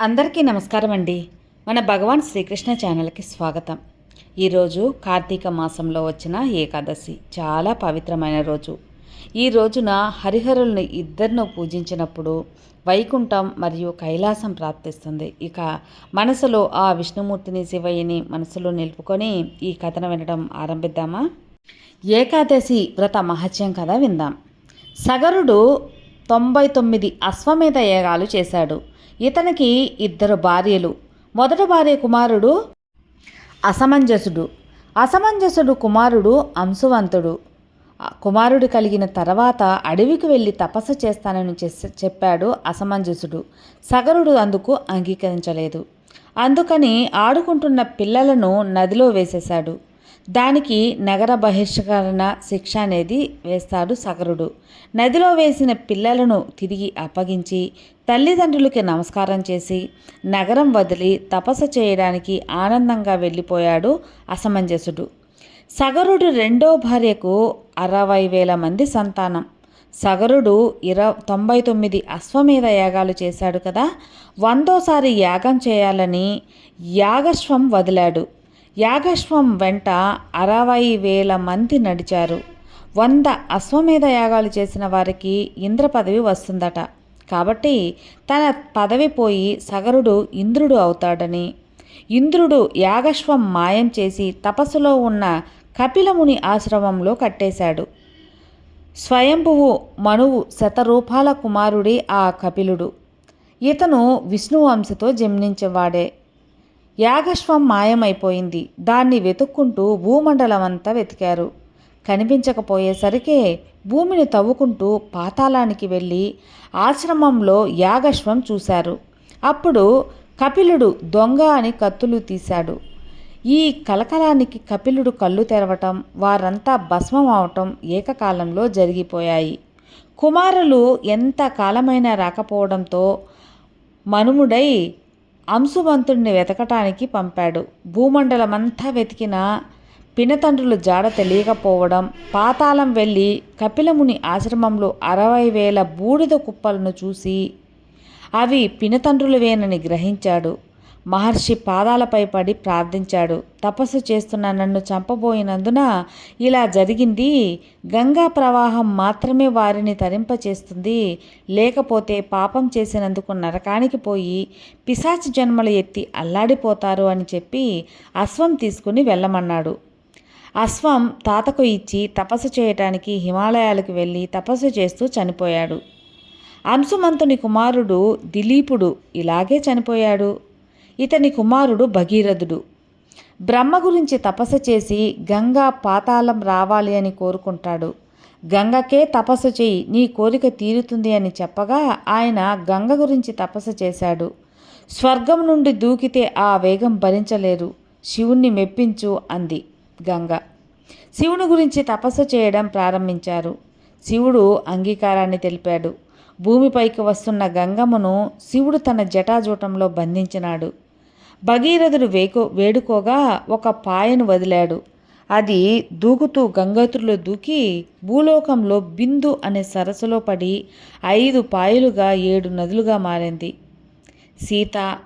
అందరికీ నమస్కారం అండి మన భగవాన్ శ్రీకృష్ణ ఛానల్కి స్వాగతం. ఈరోజు కార్తీక మాసంలో వచ్చిన ఏకాదశి. చాలా పవిత్రమైన రోజు. ఈ రోజున హరిహరుల్ని ఇద్దరిను పూజించినప్పుడు వైకుంఠం మరియు కైలాసం ప్రాప్తిస్తుంది. ఇక మనసులో ఆ విష్ణుమూర్తిని శివయ్యని మనసులో నిలుపుకొని ఈ కథను వినడం ఆరంభిద్దామా? ఏకాదశి వ్రత మహత్యం కథ విందాం. సగరుడు తొంభై తొమ్మిది అశ్వమేధ యాగాలు చేశాడు. ఇతనికి ఇద్దరు భార్యలు. మొదటి భార్య కుమారుడు అసమంజసుడు. అసమంజసుడు కుమారుడు అంశువంతుడు. కుమారుడు కలిగిన తర్వాత అడవికి వెళ్ళి తపస్సు చేస్తానని చెప్పాడు అసమంజసుడు. సగరుడు అందుకు అంగీకరించలేదు. అందుకని ఆడుకుంటున్న పిల్లలను నదిలో వేసేశాడు. దానికి నగర బహిష్కరణ శిక్ష అనేది వేస్తాడు సగరుడు. నదిలో వేసిన పిల్లలను తిరిగి అప్పగించి తల్లిదండ్రులకి నమస్కారం చేసి నగరం వదిలి తపస్సు చేయడానికి ఆనందంగా వెళ్ళిపోయాడు అసమంజసుడు. సగరుడు రెండో భార్యకు అరవై వేల మంది సంతానం. సగరుడు ఇర తొంభై తొమ్మిది అశ్వమేధ యాగాలు చేశాడు కదా వందోసారి యాగం చేయాలని యాగశ్వం వదిలాడు. యాగశ్వం వెంట అరవై వేల మంది నడిచారు. వంద అశ్వమేధ యాగాలు చేసిన వారికి ఇంద్ర పదవి వస్తుందట. కాబట్టి తన పదవి పోయి సగరుడు ఇంద్రుడు అవుతాడని. ఇంద్రుడు యాగశ్వం మాయం చేసి తపస్సులో ఉన్న కపిలముని ఆశ్రమంలో కట్టేశాడు. స్వయంభువు మనువు శతరూపాల కుమారుడి ఆ కపిలుడు. ఇతను విష్ణువంశతో జన్మించేవాడే. యాగశ్వం మాయమైపోయింది. దాన్ని వెతుక్కుంటూ భూమండలమంతా వెతికారు. కనిపించకపోయేసరికే భూమిని తవ్వుకుంటూ పాతాళానికి వెళ్ళి ఆశ్రమంలో యాగశ్వం చూశారు. అప్పుడు కపిలుడు దొంగ అని కత్తులు తీశాడు. ఈ కలకలానికి కపిలుడు కళ్ళు తెరవటం వారంతా భస్మం అవటం ఏకకాలంలో జరిగిపోయాయి. కుమారులు ఎంత కాలమైనా రాకపోవడంతో మనుముడై అంశువంతుడిని వెతకటానికి పంపాడు. భూమండలమంతా వెతికిన పినతండ్రులు జాడ తెలియకపోవడం పాతాళం వెళ్ళి కపిలముని ఆశ్రమంలో అరవై వేల బూడిద కుప్పలను చూసి అవి పినతండ్రులవేనని గ్రహించాడు. మహర్షి పాదాలపై పడి ప్రార్థించాడు. తపస్సు చేస్తున్న నన్ను చంపబోయినందున ఇలా జరిగింది. గంగా ప్రవాహం మాత్రమే వారిని తరింపచేస్తుంది. లేకపోతే పాపం చేసినందుకు నరకానికి పోయి పిశాచి జన్మలు ఎత్తి అల్లాడిపోతారు అని చెప్పి అశ్వం తీసుకుని వెళ్ళమన్నాడు. అశ్వం తాతకు ఇచ్చి తపస్సు చేయటానికి హిమాలయాలకు వెళ్ళి తపస్సు చేస్తూ చనిపోయాడు. అంశుమంతుని కుమారుడు దిలీపుడు ఇలాగే చనిపోయాడు. ఇతని కుమారుడు భగీరథుడు. బ్రహ్మ గురించి తపస్సు చేసి గంగా పాతాళం రావాలి అని కోరుకుంటాడు. గంగకే తపస్సు చేయి నీ కోరిక తీరుతుంది అని చెప్పగా ఆయన గంగ గురించి తపస్సు చేశాడు. స్వర్గం నుండి దూకితే ఆ వేగం భరించలేరు శివుణ్ణి మెప్పించు అంది గంగ. శివుని గురించి తపస్సు చేయడం ప్రారంభించారు. శివుడు అంగీకారాన్ని తెలిపాడు. భూమిపైకి వస్తున్న గంగమ్మను శివుడు తన జటాజూటంలో బంధించినాడు. భగీరథుడు వేకో వేడుకోగా ఒక పాయను వదిలాడు. అది దూకుతూ గంగోత్రులో దూకి భూలోకంలో బిందు అనే సరస్సులో పడి ఐదు పాయలుగా ఏడు నదులుగా మారింది. సీత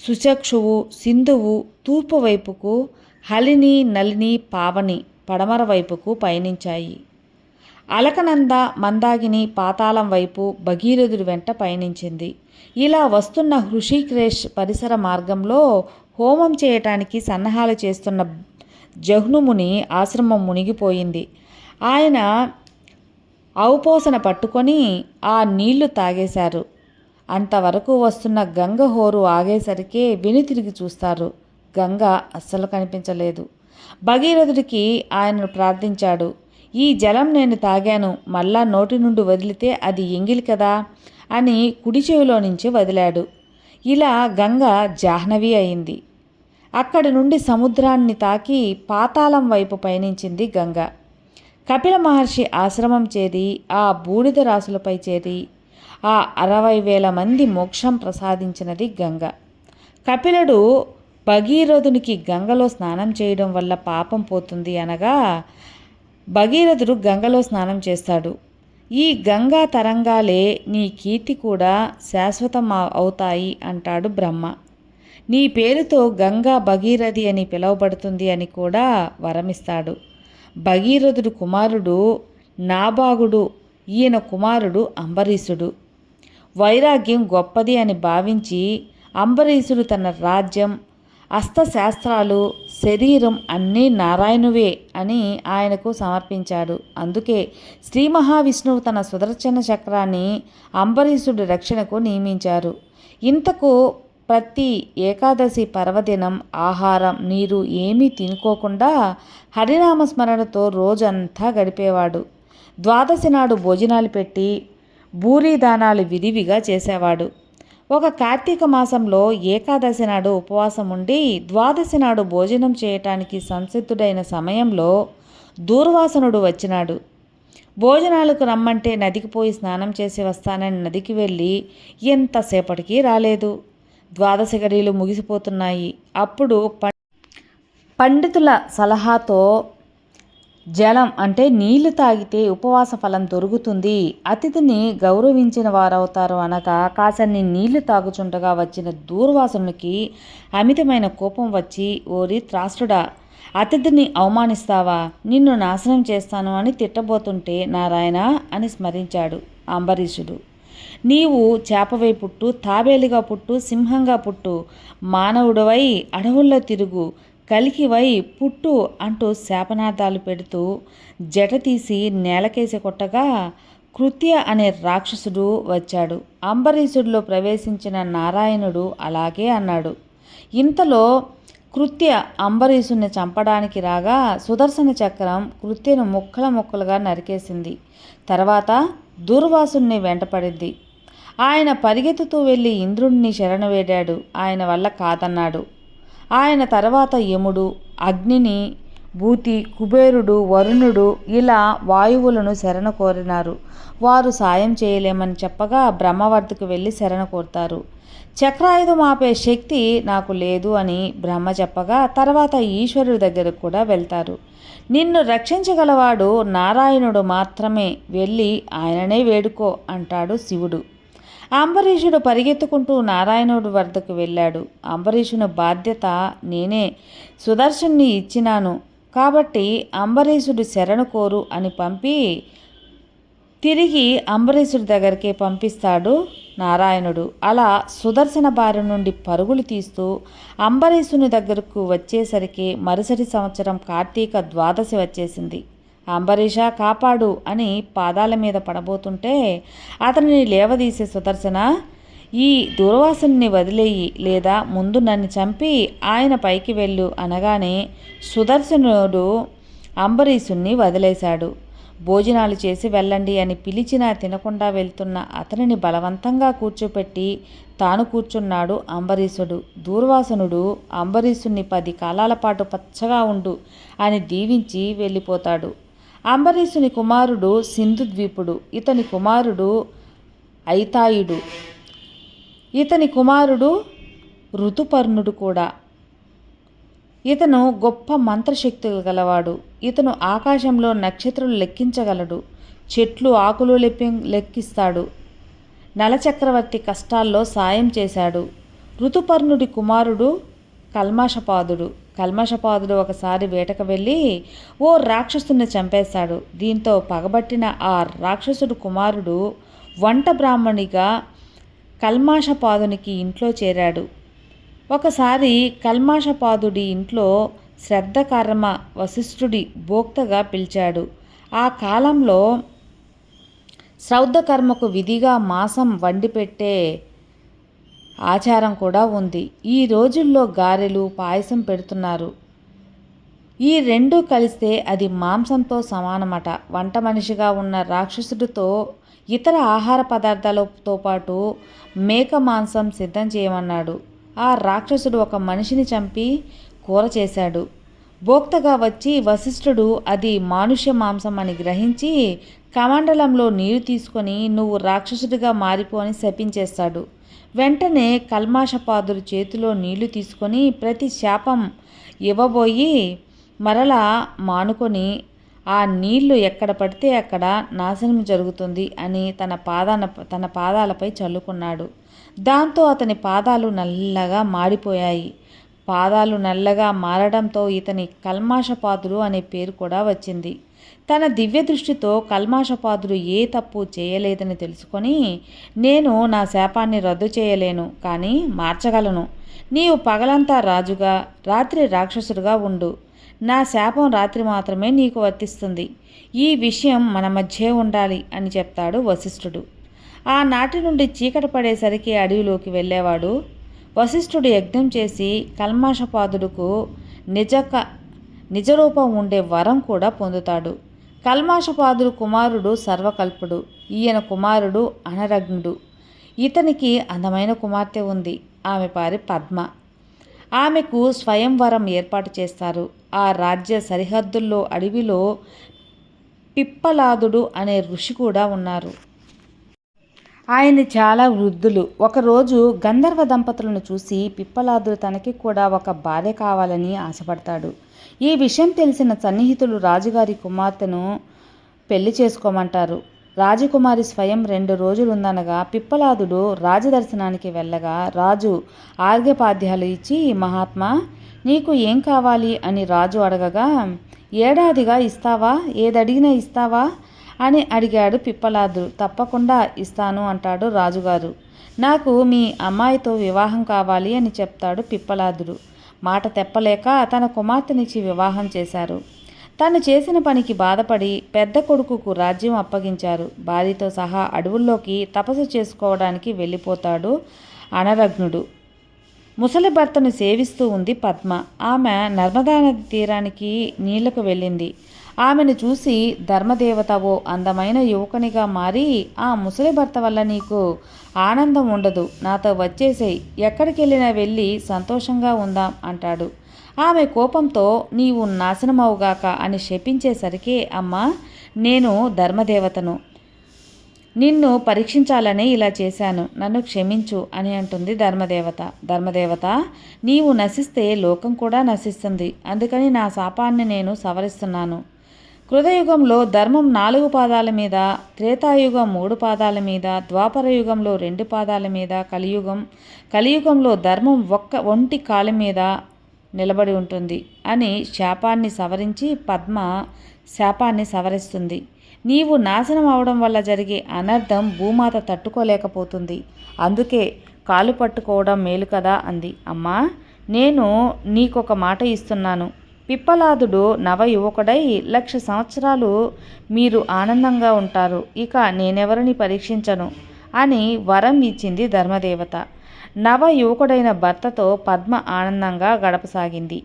సుచక్షువు సింధువు తూర్పు వైపుకు హలిని నలిని పావని పడమర వైపుకు పయనించాయి. అలకనంద మందాగిని పాతాళం వైపు భగీరథుడి వెంట పయనించింది. ఇలా వస్తున్న హృషికేష్ పరిసర మార్గంలో హోమం చేయటానికి సన్నాహాలు చేస్తున్న జహ్నుముని ఆశ్రమం మునిగిపోయింది. ఆయన ఔపోసన పట్టుకొని ఆ నీళ్ళు తాగేశారు. అంతవరకు వస్తున్న గంగ హోరు ఆగేసరికే వెనుతిరిగి చూస్తారు. గంగ అస్సలు కనిపించలేదు. భగీరథుడికి ఆయనను ప్రార్థించాడు. ఈ జలం నేను తాగాను మళ్ళా నోటి నుండి వదిలితే అది ఎంగిలి కదా? అని కుడి చెవిలో నుంచి వదిలాడు. ఇలా గంగ జాహ్నవి అయింది. అక్కడి నుండి సముద్రాన్ని తాకి పాతాళం వైపు పయనించింది గంగ. కపిల మహర్షి ఆశ్రమం చేరి ఆ బూడిద రాసులపై చేరి ఆ అరవై వేల మంది మోక్షం ప్రసాదించినది గంగ. కపిలుడు భగీరథునికి గంగలో స్నానం చేయడం వల్ల పాపం పోతుంది అనగా భగీరథుడు గంగలో స్నానం చేస్తాడు. ఈ గంగా తరంగాలే నీ కీర్తి కూడా శాశ్వతం అవుతాయి అంటాడు బ్రహ్మ. నీ పేరుతో గంగా భగీరథి అని పిలువబడుతుంది అని కూడా వరమిస్తాడు. భగీరథుడు కుమారుడు నాభాగుడు ఈయన కుమారుడు అంబరీషుడు. వైరాగ్యం గొప్పది అని భావించి అంబరీషుడు తన రాజ్యం అస్తశాస్త్రాలు శరీరం అన్నీ నారాయణువే అని ఆయనకు సమర్పించాడు. అందుకే శ్రీ మహావిష్ణువు తన సుదర్శన చక్రాన్ని అంబరీషుడి రక్షణకు నియమించారు. ఇంతకు ప్రతి ఏకాదశి పర్వదినం ఆహారం నీరు ఏమీ తినుకోకుండా హరినామస్మరణతో రోజంతా గడిపేవాడు. ద్వాదశి నాడు భోజనాలు పెట్టి భూరీ దానాలు విరివిగా చేసేవాడు. ఒక కార్తీక మాసంలో ఏకాదశి నాడు ఉపవాసం ఉండి ద్వాదశి నాడు భోజనం చేయటానికి సంసిద్ధుడైన సమయంలో దూర్వాసనుడు వచ్చినాడు. భోజనాలకు రమ్మంటే నదికి పోయి స్నానం చేసి వస్తానని నదికి వెళ్ళి ఎంతసేపటికి రాలేదు. ద్వాదశి గడియలు ముగిసిపోతున్నాయి. అప్పుడు పండితుల సలహాతో జలం అంటే నీళ్ళు తాగితే ఉపవాస ఫలం దొరుకుతుంది. అతిథిని గౌరవించిన వారవుతారు అనగా కాసన్ని నీళ్ళు తాగుచుండగా వచ్చిన దూర్వాసునికి అమితమైన కోపం వచ్చి ఓరి త్రాసుడా అతిథిని అవమానిస్తావా? నిన్ను నాశనం చేస్తాను అని తిట్టబోతుంటే నారాయణ అని స్మరించాడు అంబరీషుడు. నీవు చేపవై పుట్టు తాబేలిగా పుట్టు సింహంగా పుట్టు మానవుడవై అడవుల్లో తిరుగు కలికివై పుట్టు అంటూ శాపనార్థాలు పెడుతూ జట తీసి నేలకేసి కొట్టగా కృత్య అనే రాక్షసుడు వచ్చాడు. అంబరీషుడిలో ప్రవేశించిన నారాయణుడు అలాగే అన్నాడు. ఇంతలో కృత్య అంబరీషుణ్ణి చంపడానికి రాగా సుదర్శన చక్రం కృత్యను ముక్కల ముక్కలుగా నరికేసింది. తర్వాత దూర్వాసుణ్ణి వెంటపడింది. ఆయన పరిగెత్తుతూ వెళ్ళి ఇంద్రుణ్ణి శరణు వేడాడు. ఆయన వల్ల కాదన్నాడు. ఆయన తర్వాత యముడు అగ్నిని భూతి కుబేరుడు వరుణుడు ఇలా వాయువులను శరణ కోరినారు. వారు సాయం చేయలేమని చెప్పగా బ్రహ్మవర్తికి వెళ్ళి శరణ కోరుతారు. చక్రాయుధం ఆపే శక్తి నాకు లేదు అని బ్రహ్మ చెప్పగా తర్వాత ఈశ్వరుడి దగ్గరకు కూడా వెళ్తారు. నిన్ను రక్షించగలవాడు నారాయణుడు మాత్రమే వెళ్ళి ఆయననే వేడుకో అంటాడు శివుడు. అంబరీషుడు పరిగెత్తుకుంటూ నారాయణుడు వద్దకు వెళ్ళాడు. అంబరీషుని బాధ్యత నేనే. సుదర్శన్ని ఇచ్చినాను. కాబట్టి అంబరీషుడు శరణు కోరు అని పంపి తిరిగి అంబరీషుడి దగ్గరికి పంపిస్తాడు నారాయణుడు. అలా సుదర్శన బారి నుండి పరుగులు తీస్తూ అంబరీషుని దగ్గరకు వచ్చేసరికి మరుసటి సంవత్సరం కార్తీక ద్వాదశి వచ్చేసింది. అంబరీష కాపాడు అని పాదాల మీద పడబోతుంటే అతనిని లేవదీసే సుదర్శన ఈ దూర్వాసుని వదిలేయి లేదా ముందు నన్ను చంపి ఆయన పైకి వెళ్ళు అనగానే సుదర్శనుడు అంబరీషుణ్ణి వదిలేశాడు. భోజనాలు చేసి వెళ్ళండి అని పిలిచినా తినకుండా వెళ్తున్న అతనిని బలవంతంగా కూర్చోపెట్టి తాను కూర్చున్నాడు అంబరీషుడు. దూర్వాసనుడు అంబరీషుణ్ణి పది కాలాల పాటు పచ్చగా ఉండు అని దీవించి వెళ్ళిపోతాడు. అంబరీషుని కుమారుడు సింధుద్వీపుడు ఇతని కుమారుడు ఐతాయుడు. ఇతని కుమారుడు ఋతుపర్ణుడు కూడా. ఇతను గొప్ప మంత్రశక్తులు గలవాడు. ఇతను ఆకాశంలో నక్షత్రాలు లెక్కించగలడు. చెట్లు ఆకులు లెప్పి లెక్కిస్తాడు. నలచక్రవర్తి కష్టాల్లో సాయం చేశాడు. ఋతుపర్ణుడి కుమారుడు కల్మాషపాదుడు. కల్మషపాదుడు ఒకసారి వేటకు వెళ్ళి ఓ రాక్షసుని చంపేశాడు. దీంతో పగబట్టిన ఆ రాక్షసుడు కుమారుడు వంట బ్రాహ్మణిగా కల్మాషపాదునికి ఇంట్లో చేరాడు. ఒకసారి కల్మాషపాదుడి ఇంట్లో శ్రద్ధకర్మ వశిష్ఠుడి భోక్తగా పిలిచాడు. ఆ కాలంలో శ్రౌద్ధకర్మకు విధిగా మాసం వండి పెట్టే ఆచారం కూడా ఉంది. ఈ రోజుల్లో గారెలు పాయసం పెడుతున్నారు. ఈ రెండు కలిస్తే అది మాంసంతో సమానమట. వంట మనిషిగా ఉన్న రాక్షసుడితో ఇతర ఆహార పదార్థాలతో పాటు మేక మాంసం సిద్ధం చేయమన్నాడు. ఆ రాక్షసుడు ఒక మనిషిని చంపి కూర చేశాడు. భోక్తగా వచ్చి వశిష్ఠుడు అది మానుష్య మాంసం అని గ్రహించి కమండలంలో నీరు తీసుకొని నువ్వు రాక్షసుడిగా మారిపో అని శపించేస్తాడు. వెంటనే కల్మాషపాదుడు చేతిలో నీళ్ళు తీసుకొని ప్రతి శాపం ఇవ్వబోయి మరలా మానుకొని ఆ నీళ్ళు ఎక్కడ పడితే అక్కడ నాశనం జరుగుతుంది అని తన పాదాన తన పాదాలపై చల్లుకున్నాడు. దాంతో అతని పాదాలు నల్లగా మాడిపోయాయి. పాదాలు నల్లగా మారడంతో ఇతని కల్మాషపాదుడు అనే పేరు కూడా వచ్చింది. తన దివ్య దృష్టితో కల్మాషపాదుడు ఏ తప్పు చేయలేదని తెలుసుకొని నేను నా శాపాన్ని రద్దు చేయలేను కానీ మార్చగలను. నీవు పగలంతా రాజుగా రాత్రి రాక్షసుడుగా ఉండు. నా శాపం రాత్రి మాత్రమే నీకు వర్తిస్తుంది. ఈ విషయం మన మధ్యే ఉండాలి అని చెప్తాడు వశిష్ఠుడు. ఆనాటి నుండి చీకట పడేసరికి అడవిలోకి వెళ్ళేవాడు. వశిష్ఠుడు యజ్ఞం చేసి కల్మాషపాదుడుకు నిజక నిజరూపం ఉండే వరం కూడా పొందుతాడు. కల్మాషపాదుడు కుమారుడు సర్వకల్పుడు. ఈయన కుమారుడు అనరగ్నుడు ఇతనికి అందమైన కుమార్తె ఉంది. ఆమె పారి పద్మ. ఆమెకు స్వయంవరం ఏర్పాటు చేస్తారు. ఆ రాజ్య సరిహద్దుల్లో అడవిలో పిప్పలాదుడు అనే ఋషి కూడా ఉన్నారు. ఆయన చాలా వృద్ధులు. ఒకరోజు గంధర్వ దంపతులను చూసి పిప్పలాదుడు తనకి కూడా ఒక భార్య కావాలని ఆశపడతాడు. ఈ విషయం తెలిసిన సన్నిహితులు రాజుగారి కుమార్తెను పెళ్ళి చేసుకోమంటారు. రాజకుమారి స్వయం రెండు రోజులుందనగా పిప్పలాదుడు రాజదర్శనానికి వెళ్ళగా రాజు ఆర్ఘ్యపాద్యాలు ఇచ్చి మహాత్మా నీకు ఏం కావాలి? అని రాజు అడగగా ఏడాదిగా ఇస్తావా? ఏదడిగినా ఇస్తావా? అని అడిగాడు పిప్పలాదుడు. తప్పకుండా ఇస్తాను అంటాడు రాజుగారు. నాకు మీ అమ్మాయితో వివాహం కావాలి అని చెప్తాడు పిప్పలాదుడు. మాట తెప్పలేక తన కుమార్తెనిచ్చి వివాహం చేశారు. తను చేసిన పనికి బాధపడి పెద్ద కొడుకుకు రాజ్యం అప్పగించారు. భార్యతో సహా అడవుల్లోకి తపస్సు చేసుకోవడానికి వెళ్ళిపోతాడు అనరగ్నుడు ముసలి భర్తను సేవిస్తూ ఉంది పద్మ. ఆమె నర్మదా నది తీరానికి నీళ్ళకు వెళ్ళింది. ఆమెను చూసి ధర్మదేవత ఓ అందమైన యువకునిగా మారి ఆ ముసలి భర్త వల్ల నీకు ఆనందం ఉండదు. నాతో వచ్చేసేయి. ఎక్కడికి వెళ్ళినా వెళ్ళి సంతోషంగా ఉందాం అంటాడు. ఆమె కోపంతో నీవు నాశనమవుగాక అని శపించేసరికి అమ్మ నేను ధర్మదేవతను. నిన్ను పరీక్షించాలని ఇలా చేశాను. నన్ను క్షమించు అని అంటుంది ధర్మదేవత. ధర్మదేవత నీవు నశిస్తే లోకం కూడా నశిస్తుంది. అందుకని నా శాపాన్ని నేను సవరిస్తున్నాను. కృతయుగంలో ధర్మం నాలుగు పాదాల మీద త్రేతాయుగం మూడు పాదాల మీద ద్వాపర యుగంలో రెండు పాదాల మీద కలియుగం కలియుగంలో ధర్మం ఒక్క ఒంటి కాలి మీద నిలబడి ఉంటుంది అని శాపాన్ని సవరించి పద్మ శాపాన్ని సవరిస్తుంది. నీవు నాశనం అవడం వల్ల జరిగే అనర్థం భూమాత తట్టుకోలేకపోతుంది. అందుకే కాలు పట్టుకోవడం మేలు కదా అంది. అమ్మా నేను నీకొక మాట ఇస్తున్నాను. పిప్పలాదుడు నవ యువకుడై లక్ష సంవత్సరాలు మీరు ఆనందంగా ఉంటారు. ఇక నేనెవరిని పరీక్షించను? అని వరం ఇచ్చింది ధర్మదేవత. నవ యువకుడైన భర్తతో పద్మ ఆనందంగా గడపసాగింది.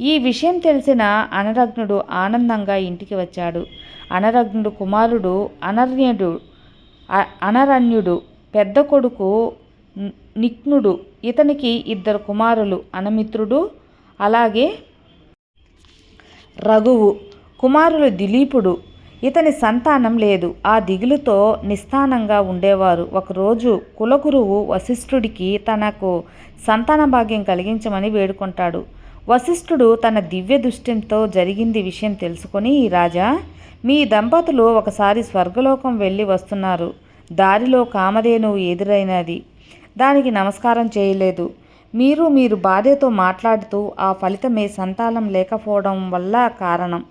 ఈ విషయం తెలిసిన అనరగ్నుడు ఆనందంగా ఇంటికి వచ్చాడు. అనరగ్నుడు కుమారుడు అనర్యుడు అనరణ్యుడు పెద్ద కొడుకు నిక్నుడు ఇతనికి ఇద్దరు కుమారులు అనమిత్రుడు అలాగే రఘువు. కుమారులు దిలీపుడు. ఇతని సంతానం లేదు. ఆ దిగులుతో నిస్థానంగా ఉండేవారు. ఒకరోజు కులగురువు వశిష్ఠుడికి తనకు సంతాన భాగ్యం కలిగించమని వేడుకుంటాడు. వశిష్ఠుడు తన దివ్య దృష్టితో జరిగింది విషయం తెలుసుకొని రాజా మీ దంపతులు ఒకసారి స్వర్గలోకం వెళ్ళి వస్తున్నారు. దారిలో కామధేనువు ఎదురైనది. దానికి నమస్కారం చేయలేదు. మీరు మీరు భార్యతో మాట్లాడుతూ ఆ ఫలితమే సంతానం లేకపోవడం వల్ల కారణం.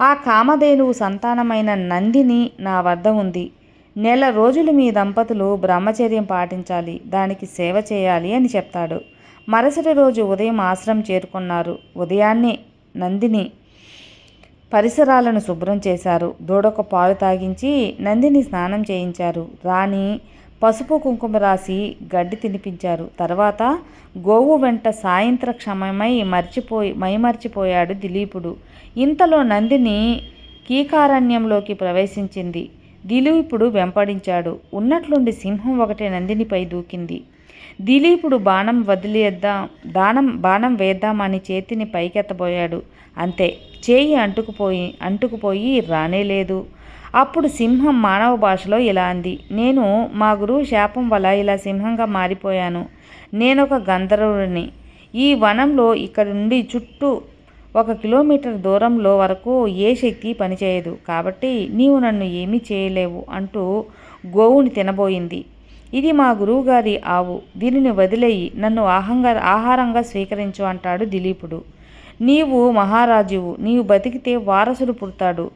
ఆ కామధేనువు సంతానమైన నందిని నా వద్ద ఉంది. నెల రోజులు మీ దంపతులు బ్రహ్మచర్యం పాటించాలి దానికి సేవ చేయాలి అని చెప్తాడు. మరుసటి రోజు ఉదయం ఆశ్రమం చేరుకున్నారు. ఉదయాన్నే నందిని పరిసరాలను శుభ్రం చేశారు. దూడొక పాలు తాగించి నందిని స్నానం చేయించారు. రాణి పసుపు కుంకుమ రాసి గడ్డి తినిపించారు. తర్వాత గోవు వెంట సాయంత్ర క్షమమై మర్చిపోయి మైమర్చిపోయాడు దిలీపుడు. ఇంతలో నందిని కీకారణ్యంలోకి ప్రవేశించింది. దిలీపుడు వెంపడించాడు. ఉన్నట్లుండి సింహం ఒకటి నందినిపై దూకింది. దిలీపుడు బాణం వదిలేద్దాం దానం బాణం వేద్దామని చేతిని పైకెత్తబోయాడు. అంతే చేయి అంటుకుపోయి అంటుకుపోయి రానేలేదు. అప్పుడు సింహం మానవ భాషలో ఇలా అంది నేను మా గురువు శాపం వల్ల ఇలా సింహంగా మారిపోయాను. నేనొక గంధర్వుడిని. ఈ వనంలో ఇక్కడ నుండి చుట్టూ ఒక కిలోమీటర్ దూరంలో వరకు ఏ శక్తి పనిచేయదు. కాబట్టి నీవు నన్ను ఏమీ చేయలేవు అంటూ గోవుని తినబోయింది. ఇది మా గురువుగారి ఆవు. దీనిని వదిలేయి. నన్ను ఆహంగా ఆహారంగా స్వీకరించు అంటాడు దిలీపుడు. నీవు మహారాజువు. నీవు బతికితే వారసుడు పుడతాడు.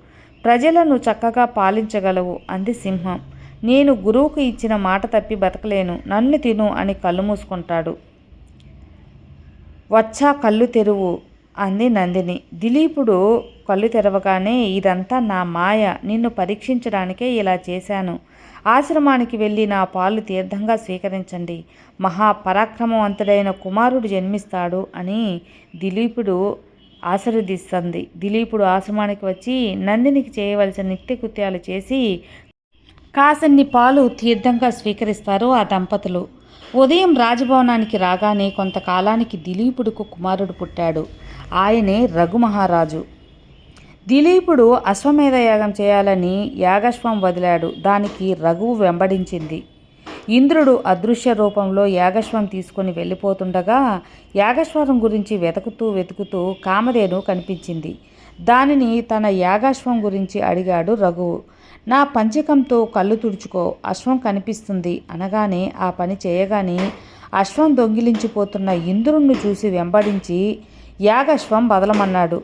ప్రజలను చక్కగా పాలించగలవు అంది సింహం. నేను గురువుకు ఇచ్చిన మాట తప్పి బతకలేను. నన్ను తిను అని కళ్ళు మూసుకుంటాడు. వచ్చా కళ్ళు తెరువు అంది నందిని. దిలీపుడు కళ్ళు తెరవగానే ఇదంతా నా మాయ. నిన్ను పరీక్షించడానికే ఇలా చేశాను. ఆశ్రమానికి వెళ్ళి నా పాలు తీర్థంగా స్వీకరించండి. మహాపరాక్రమవంతుడైన కుమారుడు జన్మిస్తాడు అని దిలీపుడు ఆశీర్వదిస్తుంది. దిలీపుడు ఆశ్రమానికి వచ్చి నందినికి చేయవలసిన నిత్యకృత్యాలు చేసి కాసన్ని పాలు తీర్థంగా స్వీకరిస్తారు ఆ దంపతులు. ఉదయం రాజభవనానికి రాగానే కొంతకాలానికి దిలీపుడుకు కుమారుడు పుట్టాడు. ఆయనే రఘుమహారాజు. దిలీపుడు అశ్వమేధ యాగం చేయాలని యాగశ్వం వదిలాడు. దానికి రఘువు వెంబడించింది. ఇంద్రుడు అదృశ్య రూపంలో యాగశ్వం తీసుకొని వెళ్ళిపోతుండగా యాగశ్వరం గురించి వెతుకుతూ వెతుకుతూ కామధేను కనిపించింది. దానిని తన యాగాశ్వం గురించి అడిగాడు రఘువు నా పంచకంతో కళ్ళు తుడుచుకో అశ్వం కనిపిస్తుంది అనగానే ఆ పని చేయగానే అశ్వం దొంగిలించిపోతున్న ఇంద్రుణ్ణి చూసి వెంబడించి యాగశ్వం బదలమన్నాడు.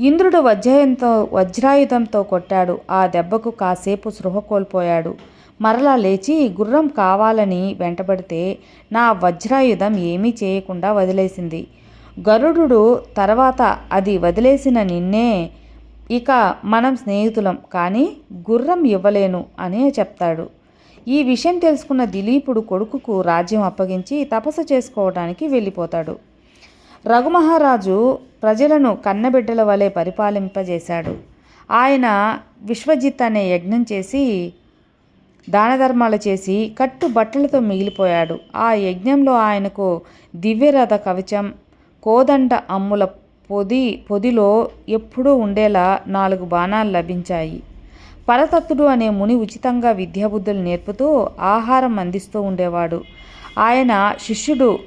ఇంద్రుడు వజ్రాయుధంతో వజ్రాయుధంతో కొట్టాడు. ఆ దెబ్బకు కాసేపు సృహ కోల్పోయాడు. మరలా లేచి గుర్రం కావాలని వెంటబడితే నా వజ్రాయుధం ఏమీ చేయకుండా వదిలేసింది. గరుడు తర్వాత అది వదిలేసిన నిన్నే ఇక మనం స్నేహితులం కానీ గుర్రం ఇవ్వలేను అని చెప్తాడు. ఈ విషయం తెలుసుకున్న దిలీపుడు కొడుకుకు రాజ్యం అప్పగించి తపస్సు చేసుకోవడానికి వెళ్ళిపోతాడు. రఘుమహారాజు ప్రజలను కన్నబిడ్డల వలె పరిపాలింపజేశాడు. ఆయన విశ్వజిత్ అనే యజ్ఞం చేసి దానధర్మాలు చేసి కట్టు బట్టలతో మిగిలిపోయాడు. ఆ యజ్ఞంలో ఆయనకు దివ్యరథ కవచం కోదండ అమ్ముల పొది పొదిలో ఎప్పుడూ ఉండేలా నాలుగు బాణాలు లభించాయి. పరతత్తుడు అనే ముని ఉచితంగా విద్యాబుద్ధులు నేర్పుతూ ఆహారం అందిస్తూ ఉండేవాడు. ఆయన శిష్యుడు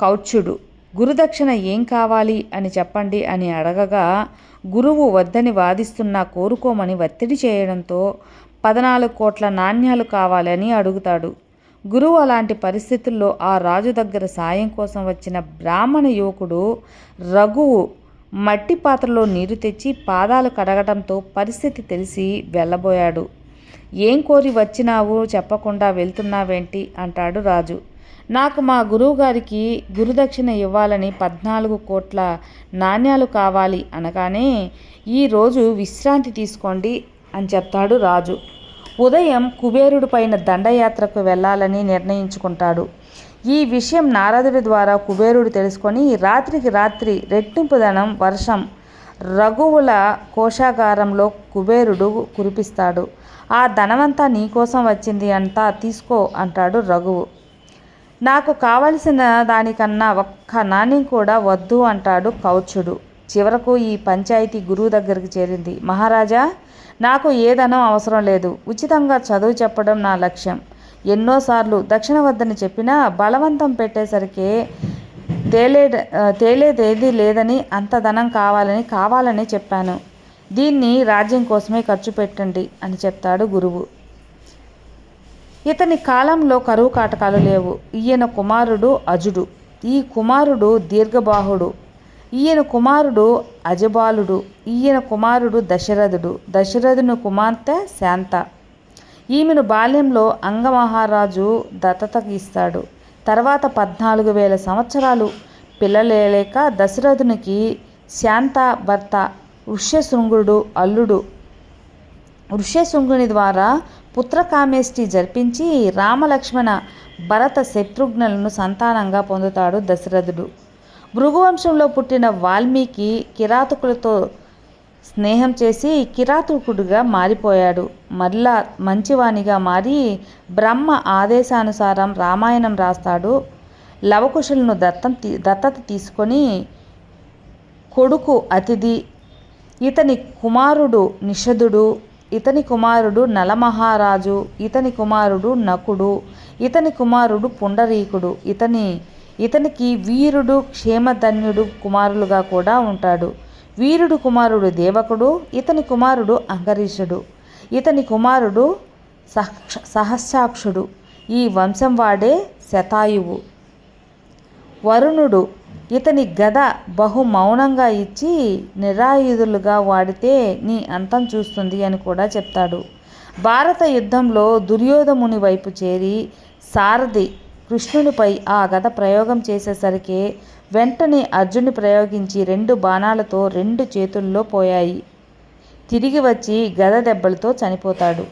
కౌచ్యుడు గురుదక్షిణ ఏం కావాలి అని చెప్పండి అని అడగగా గురువు వద్దని వాదిస్తున్నా కోరుకోమని ఒత్తిడి చేయడంతో పద్నాలుగు కోట్ల నాణ్యాలు కావాలని అడుగుతాడు. గురువు అలాంటి పరిస్థితుల్లో ఆ రాజు దగ్గర సాయం కోసం వచ్చిన బ్రాహ్మణ యువకుడు రఘువు మట్టి పాత్రలో నీరు తెచ్చి పాదాలు కడగడంతో పరిస్థితి తెలిసి వెళ్ళబోయాడు. ఏం కోరి వచ్చినావు? చెప్పకుండా వెళ్తున్నావేంటి అంటాడు రాజు. నాకు మా గురువుగారికి గురుదక్షిణ ఇవ్వాలని పద్నాలుగు కోట్ల నాణ్యాలు కావాలి అనగానే ఈరోజు విశ్రాంతి తీసుకోండి అని చెప్తాడు రాజు. ఉదయం కుబేరుడు పైన దండయాత్రకు వెళ్ళాలని నిర్ణయించుకుంటాడు. ఈ విషయం నారదుడి ద్వారా కుబేరుడు తెలుసుకొని రాత్రికి రాత్రి రెట్టింపు ధనం వర్షం రఘువుల కోశాగారంలో కుబేరుడు కురిపిస్తాడు. ఆ ధనమంతా నీకోసం వచ్చింది అంతా తీసుకో అంటాడు రఘువు. నాకు కావలసిన దానికన్నా ఒక్క నాణ్యం కూడా వద్దు అంటాడు కౌచుడు. చివరకు ఈ పంచాయతీ గురువు దగ్గరికి చేరింది. మహారాజా నాకు ఏదనం అవసరం లేదు. ఉచితంగా చదువు చెప్పడం నా లక్ష్యం. ఎన్నోసార్లు దక్షిణ వద్దని చెప్పినా బలవంతం పెట్టేసరికి తేలే తేలేదేది లేదని అంత ధనం కావాలని కావాలని చెప్పాను. దీన్ని రాజ్యం కోసమే ఖర్చు పెట్టండి అని చెప్తాడు గురువు. ఇతని కాలంలో కరువు కాటకాలు లేవు. ఈయన కుమారుడు అజుడు. ఈ కుమారుడు దీర్ఘబాహుడు. ఈయన కుమారుడు అజబాలుడు ఈయన కుమారుడు దశరథుడు దశరథుని కుమార్తె శాంత. ఈమెను బాల్యంలో అంగమహారాజు దత్తతకి ఇస్తాడు. తర్వాత పద్నాలుగు వేల సంవత్సరాలు పిల్లలేక దశరథునికి శాంత భర్త ఋష్యశృంగుడు అల్లుడు. ఋష్యశృంగుని ద్వారా పుత్రకామేష్టి జరిపించి రామలక్ష్మణ భరత శత్రుఘ్నులను సంతానంగా పొందుతాడు దశరథుడు. భృగువంశంలో పుట్టిన వాల్మీకి కిరాతకులతో స్నేహం చేసి కిరాతకుడుగా మారిపోయాడు. మరలా మంచివానిగా మారి బ్రహ్మ ఆదేశానుసారం రామాయణం రాస్తాడు. లవకుశులను దత్తం దత్తత తీసుకొని కొడుకు అతిథి ఇతని కుమారుడు నిషధుడు ఇతని కుమారుడు నలమహారాజు ఇతని కుమారుడు నకుడు ఇతని కుమారుడు పుండరీకుడు ఇతని ఇతనికి వీరుడు క్షేమధన్యుడు కుమారులుగా కూడా ఉంటాడు. వీరుడు కుమారుడు దేవకుడు ఇతని కుమారుడు అంగరీషుడు. ఇతని కుమారుడు సహ సహస్రాక్షుడు. ఈ వంశం వాడే శతాయువు. వరుణుడు ఇతని గద బహు మౌనంగా ఇచ్చి నిరాయుధులుగా వాడితే నీ అంతం చూస్తుంది అని కూడా చెప్తాడు. భారత యుద్ధంలో దుర్యోధముని వైపు చేరి సారథి కృష్ణునిపై ఆ గద ప్రయోగం చేసేసరికి వెంటనే అర్జుని ప్రయోగించి రెండు బాణాలతో రెండు చేతుల్లో పోయాయి. తిరిగి వచ్చి గద దెబ్బలతో చనిపోతాడు.